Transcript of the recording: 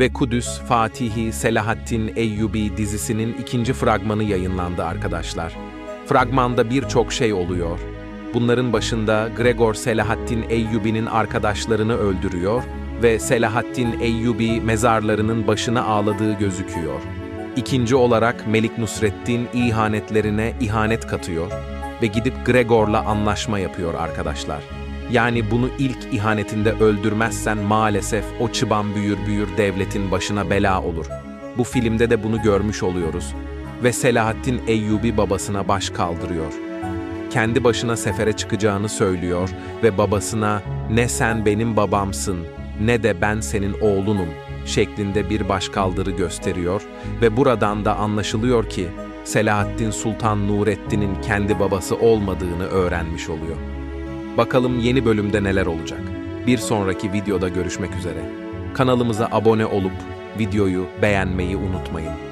ve Kudüs Fatihi Selahaddin Eyyubi dizisinin ikinci fragmanı yayınlandı arkadaşlar. Fragmanda birçok şey oluyor. Bunların başında Gregor Selahaddin Eyyubi'nin arkadaşlarını öldürüyor ve Selahaddin Eyyubi mezarlarının başına ağladığı gözüküyor. İkinci olarak Melik Nusrettin ihanetlerine ihanet katıyor ve gidip Gregor'la anlaşma yapıyor arkadaşlar. Yani bunu ilk ihanetinde öldürmezsen maalesef o çıban büyür büyür devletin başına bela olur. Bu filmde de bunu görmüş oluyoruz. Ve Selahaddin Eyyubi babasına baş kaldırıyor. Kendi başına sefere çıkacağını söylüyor ve babasına ne sen benim babamsın ne de ben senin oğlunum şeklinde bir başkaldırı gösteriyor ve buradan da anlaşılıyor ki Selahaddin Sultan Nurettin'in kendi babası olmadığını öğrenmiş oluyor. Bakalım yeni bölümde neler olacak. Bir sonraki videoda görüşmek üzere. Kanalımıza abone olup videoyu beğenmeyi unutmayın.